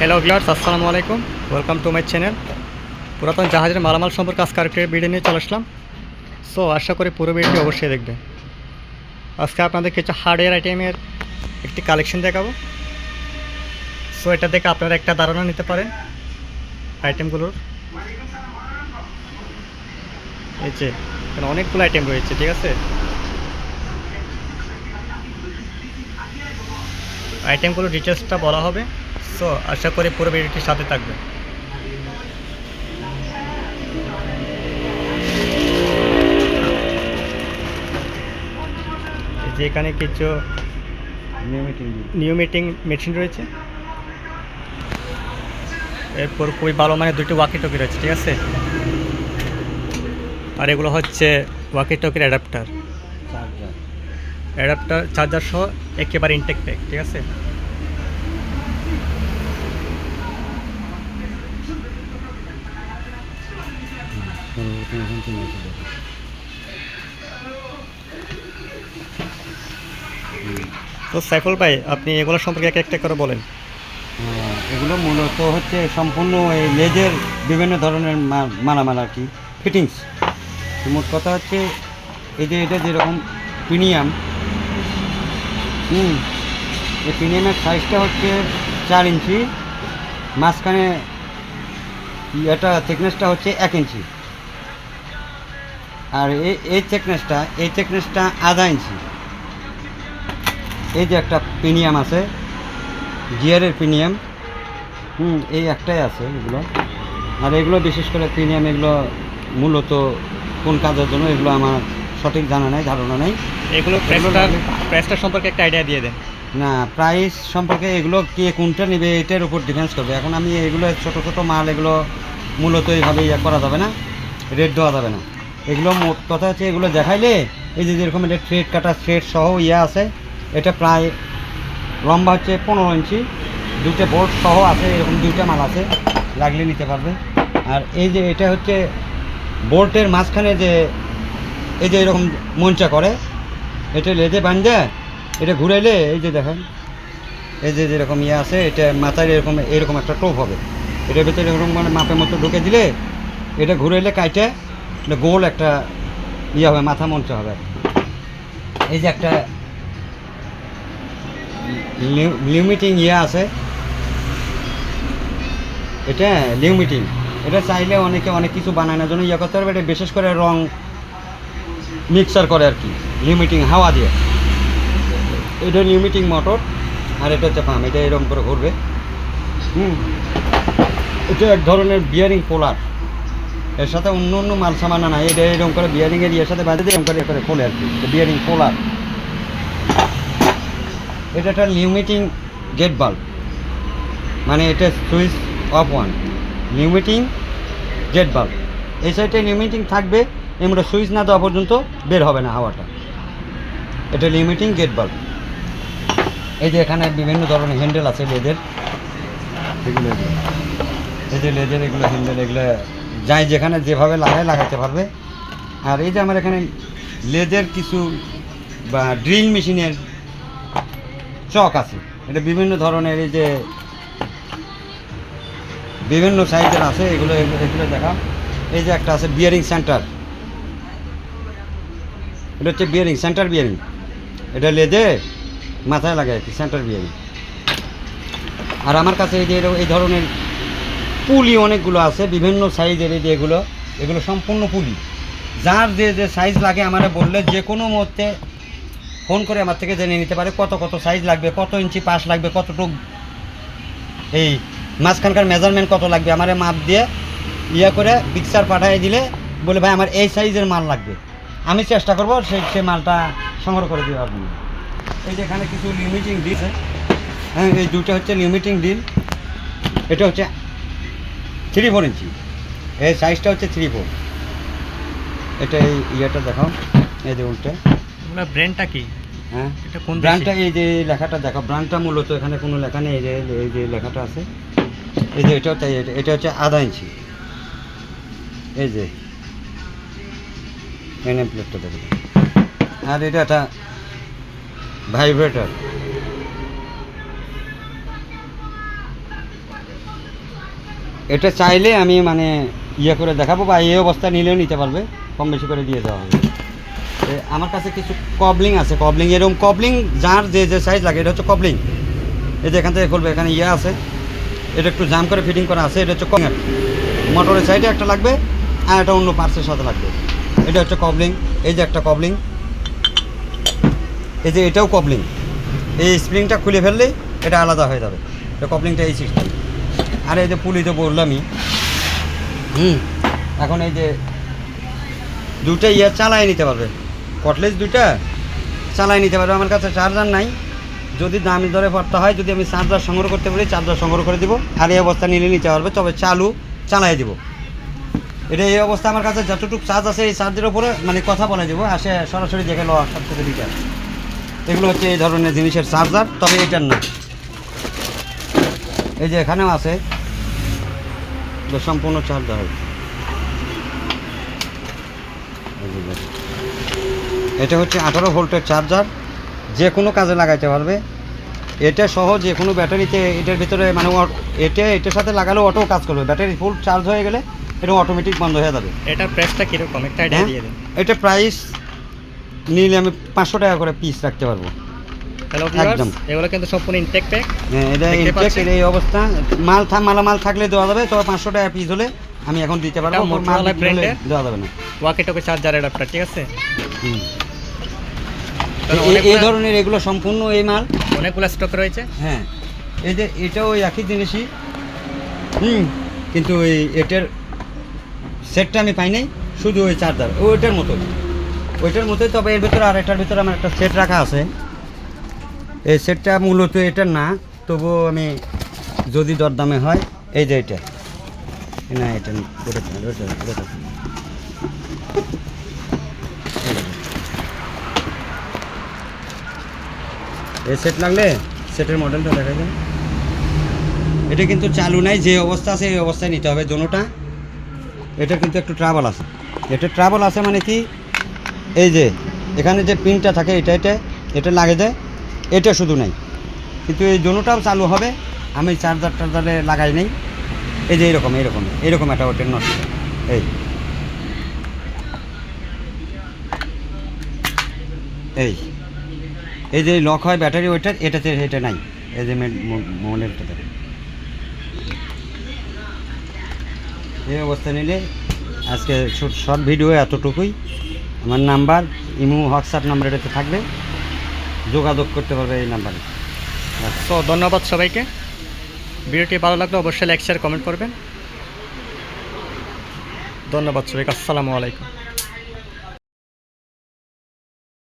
Hello viewers আসসালামু আলাইকুম। Welcome to my channel পুরাতন জাহাজের মালামাল সম্পর্কে আজকে আরেকটি ভিডিও নিয়ে চলে আসলাম। সো আশা করি পুরো ভিডিওটি অবশ্যই দেখবেন আজকে আপনাদের কিছু হার্ডওয়্যার আইটেমের একটি কালেকশন দেখাবো। সো এটা দেখে আপনারা একটা ধারণা নিতে পারেন আইটেমগুলোর এই যে, এখানে অনেকগুলো আইটেম রয়েছে, ঠিক আছে? আইটেমগুলো ডিটেলসটা বলা হবে। সো আশা করি পুরো ভিডিওটির সাথে থাকবে। এই যে এখানে কিছু নিউ মিটিং মেশিন রয়েছে। এরপর খুবই ভালো মানে দুটি ওয়াকি টকি রয়েছে ঠিক আছে? আর এগুলো হচ্ছে ওয়াকি টকির অ্যাডাপ্টার অ্যাডাপ্টার চার্জার সহ একেবারে ইনটেক প্যাক ঠিক আছে? তো সাইফুল ভাই, আপনি এগুলো সম্পর্কে এক একটা করে বলেন। এগুলো মূলত হচ্ছে সম্পূর্ণ এই লেজের বিভিন্ন ধরনের মালামাল আর কি ফিটিংস মোট কথা হচ্ছে, এই যে এটা যেরকম প্রিমিয়াম, হুম, এই প্রিমিয়ামের সাইজটা হচ্ছে চার ইঞ্চি, মাঝখানে এটা থিকনেসটা হচ্ছে এক ইঞ্চি। আর এই এই থিকনেসটা এই থিকনেসটা আধা ইঞ্চি। এই যে একটা প্রিমিয়াম আছে গিয়ারের প্রিমিয়াম হুম এই একটাই আছে এগুলো। আর এগুলো বিশেষ করে প্রিমিয়াম এগুলো মূলত কোন কাজের জন্য এগুলো আমার সঠিক জানা নেই ধারণা নেই। এগুলো প্রাইসটা প্রাইসটা সম্পর্কে একটা আইডিয়া দিয়ে দেন। না প্রাইস সম্পর্কে এগুলো কে কোনটা নেবে এটার উপর ডিফেন্স করবে। এখন আমি এগুলো ছোট ছোট মাল এগুলো মূলত এইভাবে ইয়ে করা যাবে না রেট দেওয়া যাবে না। এগুলো মোট কথা হচ্ছে, এগুলো দেখাইলে এই যে যেরকম এটা থ্রেড কাটা থ্রেড সহ ইয়ে আছে, এটা প্রায় লম্বা হচ্ছে পনেরো ইঞ্চি, দুইটা বোল্ট সহ আছে, এরকম দুইটা মাল আছে, লাগলে নিতে পারবে। আর এই যে এটা হচ্ছে বোল্টের মাঝখানে যে এই যে এরকম মঞ্চা করে, এটা লেজে বান্ধে এটা ঘুরাইলে এই যে দেখেন, এই যে যেরকম ইয়ে আছে, এটা মাথায় এরকম এরকম একটা টোপ হবে। এটার ভিতরে এরকম মানে মাপের মতো ঢুকে দিলে, এটা ঘুরাইলে কাইটে এটা গোল একটা ইয়ে হবে, মাথা মঞ্চ হবে। এই যে একটা লিমিটিং ইয়ে আছে। এটা লিমিটিং এটা চাইলে অনেকে অনেক কিছু বানানোর জন্য ইয়ে করতে পারবে। এটা বিশেষ করে রং মিক্সার করে আর কি লিমিটিং হাওয়া দিয়ে। এটা লিমিটিং মোটর আর এটা হচ্ছে পাম্প এটা এরকম করে ঘুরবে। হুম। এটা এক ধরনের বিয়ারিং পোলার এর সাথে অন্য অন্য মাল সামান না এটা এরকম করে বিয়ারিংয়ের ইয়ের সাথে দিয়ে এরকম করে করে খোলে আর কি। বিয়ারিং পোলার এটা একটা লিমিটিং গেট বাল্ব মানে এটা switch off one limiting gate bulb এই সাইডে লিমিটিং থাকবে এমন সুইচ না দেওয়া পর্যন্ত বের হবে না হাওয়াটা। এটা লিমিটিং গেট বাল্ব এই যে এখানে বিভিন্ন ধরনের হ্যান্ডেল আছে লেদের। এগুলো। এই যে লেদের, এগুলো হ্যান্ডেল এগুলো যাই যেখানে যেভাবে লাগায় লাগাতে পারবে। আর এই যে আমার এখানে লেজের কিছু, বা ড্রিল মেশিনের চক আছে। এটা বিভিন্ন ধরনের এই যে বিভিন্ন সাইজের আছে, এগুলো এগুলো দেখা এই যে একটা আছে বিয়ারিং সেন্টার এটা হচ্ছে বিয়ারিং সেন্টার বিয়ারিং এটা লেজে মাথায় লাগে আর কি সেন্টার বিয়ারিং আর আমার কাছে এই যে এই ধরনের পুলি অনেকগুলো আছে, বিভিন্ন সাইজের এই এগুলো এগুলো সম্পূর্ণ পুলি। যার যে যে সাইজ লাগে আমারে বললে যে কোনো মুহূর্তে ফোন করে আমার থেকে জেনে নিতে পারে কত কত সাইজ লাগবে, কত ইঞ্চি পাশ লাগবে, কতটুক এই মাঝখানকার মেজারমেন্ট কত লাগবে, আমারে মাপ দিয়ে ইয়ে করে পিকচার পাঠিয়ে দিলে বলে, ভাই, আমার এই সাইজের মাল লাগবে। আমি চেষ্টা করব সেই সে মালটা সংগ্রহ করে দেওয়ার জন্য। এই যে এখানে কিছু লিমিটিং ডিল হ্যাঁ এই দুটো হচ্ছে লিমিটিং ডিল এটা হচ্ছে থ্রি ফোর ইঞ্চি। এই সাইজটা হচ্ছে থ্রি ফোর এটা এই ইয়েটা দেখাও। এই যে উল্টে। ব্র্যান্ডটা কি? হ্যাঁ। এটা কোন ব্র্যান্ডটা এই যে লেখাটা দেখো ব্র্যান্ডটা মূলত এখানে কোনো লেখা নেই। এই যে এই যে লেখাটা আছে। এই যে এটা হচ্ছে এটা- হচ্ছে আধা ইঞ্চি। এই যে। এনএম প্লেটটা দেখো আর এটা একটা ভাইব্রেটার এটা চাইলে আমি মানে ইয়ে করে দেখাবো বা এই অবস্থা নিলেও নিতে পারবে, কম বেশি করে দিয়ে দেওয়া হবে। আমার কাছে কিছু কবলিং আছে, কবলিং এরকম কবলিং যার যে যে সাইজ লাগে, এটা হচ্ছে কবলিং। এই যে এখান থেকে খুলবে, এখানে ইয়ে আছে। এটা একটু জাম করে ফিটিং করা আছে, এটা হচ্ছে মোটরের সাইডে একটা লাগবে, আর এটা অন্য পার্সের সাথে লাগবে। এটা হচ্ছে কবলিং, এই যে একটা কবলিং। এই যে এটাও কবলিং। এই স্প্রিংটা খুলে ফেললেই এটা আলাদা হয়ে যাবে। এটা কপলিংটা এই সিস্টেম আর এই যে পুলি তো বললামই হুম। এখন এই যে দুটো ইয়ে চালাই নিতে পারবে। কটলেজ দুইটা চালাই নিতে পারবে। আমার কাছে চার্জার নাই। যদি দামি দরে পড়তে হয় যদি আমি চার্জার সংগ্রহ করতে পারি চার্জার সংগ্রহ করে দিব। আর এই অবস্থা নিলে নিতে পারবে তবে চালু চালাই দিব। এটা এই অবস্থা আমার কাছে যতটুকু চার্জ আছে এই চার্জের উপরে মানে কথা বলে দেবো। আসে সরাসরি দেখে লো সব থেকে লিটার এগুলো হচ্ছে এই ধরনের জিনিসের চার্জার তবে এটার না। এই যে এখানেও আছে। সম্পূর্ণ চার্জার এটা হচ্ছে আঠারো ভোল্টের চার্জার যে কোনো কাজে লাগাইতে পারবে। এটা সহ যে কোনো ব্যাটারিতে এটার ভিতরে মানে এটা এটার সাথে লাগালেও অটো কাজ করবে। ব্যাটারি ফুল চার্জ হয়ে গেলে এটা অটোমেটিক বন্ধ হয়ে যাবে। এটার প্রাইসটা কীরকম? একটা আইডিয়া হ্যাঁ? দিয়ে দিন। এটা প্রাইস নিলে আমি পাঁচশো টাকা করে পিস রাখতে পারব। হ্যালো একদম। এগুলো কিন্তু সম্পূর্ণ ইনটেক প্যাক হ্যাঁ, এটা ইনটেক পাচ্ছেন? এই অবস্থা। মাল থা মালামাল থাকলে দেওয়া যাবে তবে পাঁচশো টাকা পিস হলে আমি এখন দিতে পারব। মাল? দেওয়া যাবে না। ওয়াকি টকি চার্জার অ্যাডাপ্টার ঠিক আছে? হুম। এই- এই ধরনের এগুলো সম্পূর্ণ এই মাল। অনেকগুলো স্টক রয়েছে। হ্যাঁ। এই যে এটাও ওই একই জিনিসই। হুম কিন্তু ওই এটার সেটটা আমি পাই নাই শুধু ওই চার্জার ওইটার মতো ওইটার মতোই তবে এর ভিতরে আর এটার ভিতরে আমার একটা সেট রাখা আছে। এই সেটটা মূলত এটা না, তবুও আমি যদি দরদামে হয়, এই যে এটা। না, এটা। এই সেট লাগলে সেটের মডেলটা দেখা যায়। এটা কিন্তু চালু নাই, যে অবস্থা আছে এই অবস্থায় নিতে হবে দোনোটা এটা কিন্তু একটু ট্রাভেল আছে। এটা ট্রাভেল আছে মানে কি, এই যে, এখানে যে পিনটা থাকে, এটা এটা এটা লাগে দেয় এটা শুধু নাই। কিন্তু এই দোনোটাও চালু হবে। আমি চার্জার টার্জারে লাগাই নেই। এই যে এরকম এরকম এরকম একটা ওটের নষ্ট। এই। এই। এই যে লক হয় ব্যাটারি ওইটার এটাতে এটা নাই। এই যে মডেলটাতে এই অবস্থা নিলে আজকে শর্ট ভিডিও এতটুকুই। আমার নাম্বার ইমো, হোয়াটসঅ্যাপ নাম্বার এটাতে থাকবে। যোগাযোগ করতে পারবে এই নাম্বারে। তো ধন্যবাদ সবাইকে। ভিডিওটি ভালো লাগলে অবশ্যই লাইক শেয়ার কমেন্ট করবেন। ধন্যবাদ সবাইকে। আসসালামু আলাইকুম।